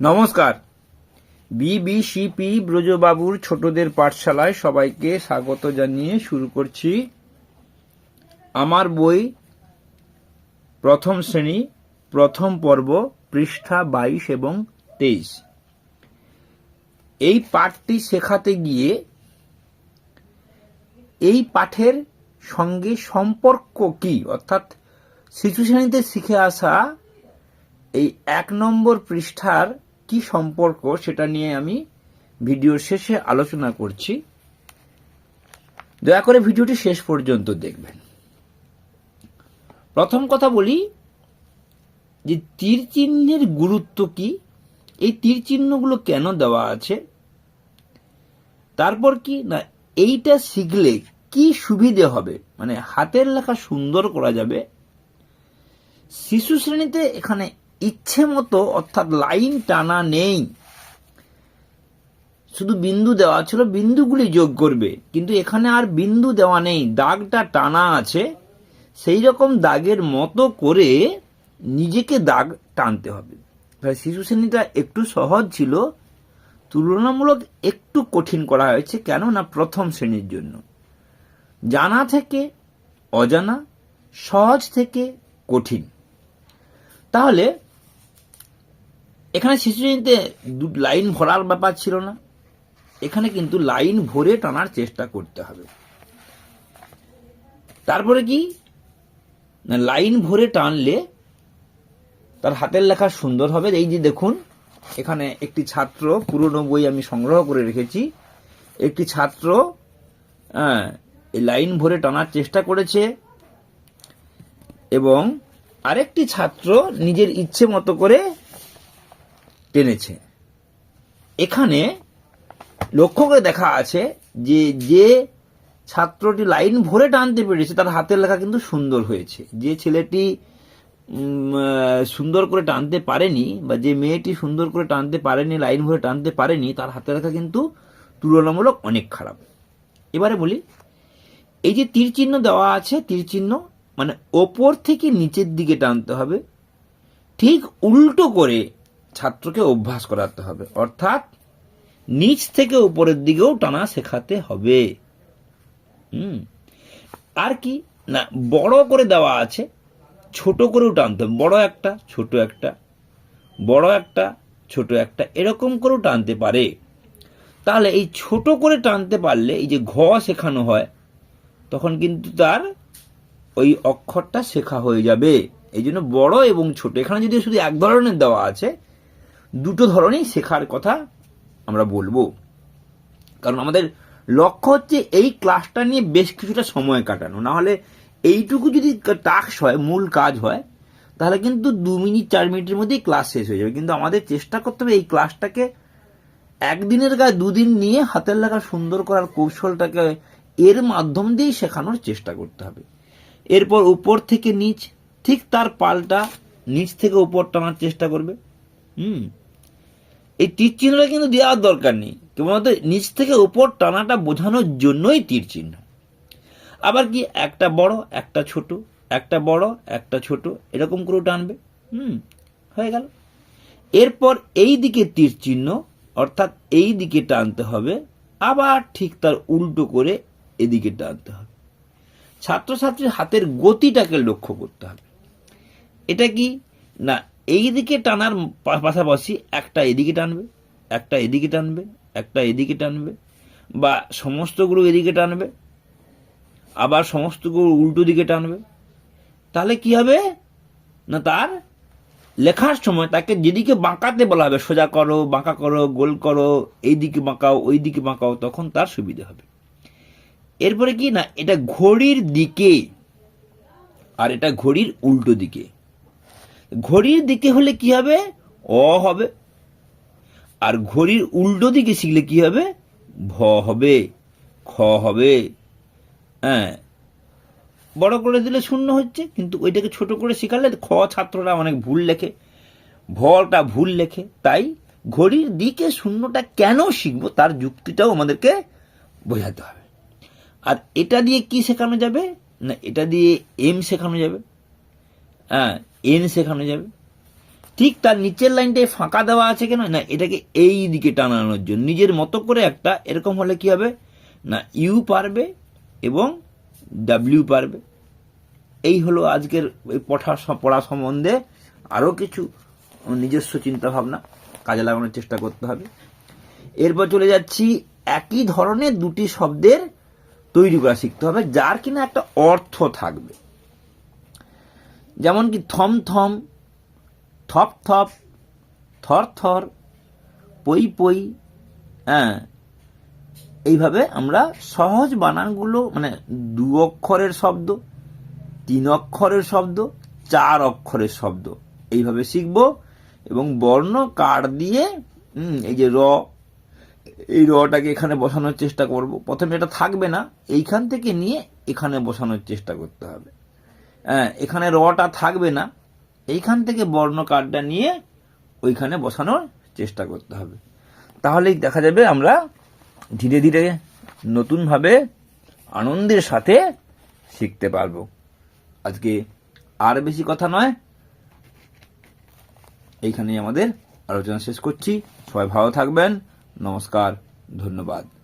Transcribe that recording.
নমস্কার। বিবিসিপি ব্রজবাবুর ছোটদের পাঠশালায় সবাইকে স্বাগত জানিয়ে শুরু করছি আমার বই প্রথম শ্রেণি, প্রথম পর্ব, পৃষ্ঠা বাইশ এবং তেইশ। এই পাঠটি শেখাতে গিয়ে এই পাঠের সঙ্গে সম্পর্ক কি? অর্থাৎ শিশু শ্রেণীতে শিখে আসা এই এক নম্বর পৃষ্ঠার কি সম্পর্ক সেটা নিয়ে আমি ভিডিওর শেষে আলোচনা করছি। দয়া করে ভিডিওটি শেষ পর্যন্ত দেখবেন। প্রথম কথা বলি যে তীর চিহ্নের গুরুত্ব কি? এই তীর চিহ্নগুলো কেন দেওয়া আছে? তারপর কি? না, এইটা শিখলে কি সুবিধে হবে? মানে হাতের লেখা সুন্দর করা যাবে? শিশু শ্রেণীতে এখানে ইচ্ছে মতো, অর্থাৎ লাইন টানা নেই। শুধু বিন্দু দেওয়া ছিল, বিন্দুগুলি যোগ করবে। কিন্তু এখানে আর বিন্দু দেওয়া নেই, দাগটা টানা আছে। সেই রকম দাগের মতো করে নিজেকে দাগ টানতে হবে। তাই শিশু শ্রেণীটা একটু সহজ ছিল। তুলনামূলক একটু কঠিন করা হয়েছে কেন না প্রথম শ্রেণির জন্য। জানা থেকে অজানা, সহজ থেকে কঠিন। তাহলে এখানে শিশু শ্রেণীতে লাইন ভরার ব্যাপার ছিল না। এখানে কিন্তু লাইন ভরে টানার চেষ্টা করতে হবে। তারপরে কি? না লাইন ভরে টানলে তার হাতের লেখা সুন্দর হবে। এই যে দেখুন এখানে একটি ছাত্র পুরনো বই আমি সংগ্রহ করে রেখেছি। একটি ছাত্র হ্যাঁ, লাইন ভরে টানার চেষ্টা করেছে এবং আরেকটি ছাত্র নিজের ইচ্ছে মতো করে টেনেছে। এখানে লক্ষ্য করে দেখা আছে যে যে ছাত্রটি লাইন ভরে টানতে পেরেছে, তার হাতের লেখা কিন্তু সুন্দর হয়েছে। যে ছেলেটি সুন্দর করে টানতে পারেনি বা যে মেয়েটি সুন্দর করে টানতে পারেনি, লাইন ভরে টানতে পারেনি, তার হাতের লেখা কিন্তু তুলনামূলক অনেক খারাপ। এবারে বলি, এই যে তীর চিহ্ন দেওয়া আছে তীর চিহ্ন মানে ওপর থেকে নিচের দিকে টানতে হবে, ঠিক উল্টো করে ছাত্রকে অভ্যাস করাতে হবে। অর্থাৎ নিচ থেকে উপরের দিকেও টানা শেখাতে হবে। হুম। আর কি? না, বড় করে দেওয়া আছে, ছোট করেও টানতে হবে। বড় একটা, ছোট একটা, বড় একটা, ছোট একটা, এরকম করেও টানতে পারে। তাহলে এই ছোট করে টানতে পারলে এই যে ঘ শেখানো হয়, তখন কিন্তু তার ওই অক্ষরটা শেখা হয়ে যাবে। এই জন্য বড় এবং ছোট, এখানে যদি শুধু এক ধরনের দেওয়া আছে দুটো ধরনেই শেখার কথা আমরা বলব। কারণ আমাদের লক্ষ্য হচ্ছে এই ক্লাসটা নিয়ে বেশ কিছুটা সময় কাটানো। না হলে এইটুকু যদি টাস্ক হয়, মূল কাজ হয়, তাহলে কিন্তু দু মিনিট, চার মিনিটের মধ্যেই ক্লাস শেষ হয়ে যাবে। কিন্তু আমাদের চেষ্টা করতে হবে এই ক্লাসটাকে একদিনের গায়ে দুদিন নিয়ে হাতের লেখা সুন্দর করার কৌশলটাকে এর মাধ্যম দিয়েই শেখানোর চেষ্টা করতে হবে। এরপর উপর থেকে নিচ, ঠিক তার পাল্টা নিচ থেকে উপর টানার চেষ্টা করবে। হুম। এই তীর চিহ্নটা কিন্তু দেওয়ার দরকার নেই। কেবলমাত্র নিচ থেকে উপর টানাটা বোঝানোর জন্যই তীর চিহ্ন। আবার কি, একটা বড়, একটা ছোট, একটা বড়, একটা ছোট, এরকম করে টানবে। হুম, হয়ে গেল। এরপর এই দিকে তীর চিহ্ন, অর্থাৎ এই দিকে টানতে হবে, আবার ঠিক তার উল্টো করে এদিকে টানতে হবে। ছাত্রছাত্রীর হাতের গতিটাকে লক্ষ্য করতে হবে। এটা কি? না এই দিকে টানার পাশাপাশি একটা এদিকে টানবে, একটা এদিকে টানবে, একটা এদিকে টানবে, বা সমস্তগুলো এদিকে টানবে, আবার সমস্তগুলো উল্টো দিকে টানবে। তাহলে কি হবে? না তার? লেখার সময় তাকে যেদিকে বাঁকাতে বলা হবে, সোজা করো, বাঁকা করো, গোল করো এই দিকে বাঁকাও ওই দিকে বাঁকাও, তখন তার সুবিধা হবে। এরপরে কি? না, এটা ঘড়ির দিকে, আর এটা ঘড়ির উল্টো দিকে। ঘড়ির দিকে হলে কি হবে? অ হবে। আর ঘড়ির উল্টো দিকে শিখলে কি হবে? ভ হবে, খ হবে। হ্যাঁ। বড় করে দিলে শূন্য হচ্ছে, কিন্তু ওইটাকে ছোট করে শেখালে খ ছাত্ররা অনেক ভুল লেখে। ভটা ভুল লেখে। তাই ঘড়ির দিকে শূন্যটা কেন শিখব তার যুক্তিটাও আমাদেরকে বোঝাতে হবে। আর এটা দিয়ে কি শেখানো যাবে? না, এটা দিয়ে এম শেখানো যাবে। হ্যাঁ এন শেখানো যাবে। ঠিক তার নিচের লাইনটায় ফাঁকা দেওয়া আছে কেন? না, এটাকে এই দিকে টানানোর জন্য। নিজের মতো করে একটা, এরকম হলে কি হবে? না, ইউ পারবে এবং ডাব্লিউ পারবে। এই হলো আজকের এই পড়া পড়া সম্বন্ধে আরও কিছু নিজস্ব চিন্তা ভাবনা কাজে লাগানোর চেষ্টা করতে হবে। এরপর চলে যাচ্ছি, একই ধরনের দুটি শব্দের তৈরি করা শিখতে হবে, যার কিনা একটা অর্থ থাকবে। যেমন কি থম থম, থপ থপ, থর থর, পই পই হ্যাঁ। এইভাবে আমরা সহজ বানানগুলো মানে দু অক্ষরের শব্দ, তিন অক্ষরের শব্দ, চার অক্ষরের শব্দ, এইভাবে শিখব। এবং বর্ণ কার্ড দিয়ে এই যে র, এই রটাকে এখানে বসানোর চেষ্টা করব। প্রথমে এটা থাকবে না, এইখান থেকে নিয়ে এখানে বসানোর চেষ্টা করতে হবে। এখানে রটা থাকবে না। এইখান থেকে বর্ণ কার্ডটা নিয়ে ওইখানে বসানোর চেষ্টা করতে হবে। তাহলেই দেখা যাবে আমরা ধীরে ধীরে নতুনভাবে আনন্দের সাথে শিখতে পারব। আজকে আর বেশি কথা নয়। এইখানেই আমাদের আলোচনা শেষ করছি। সবাই ভালো থাকবেন। নমস্কার, ধন্যবাদ।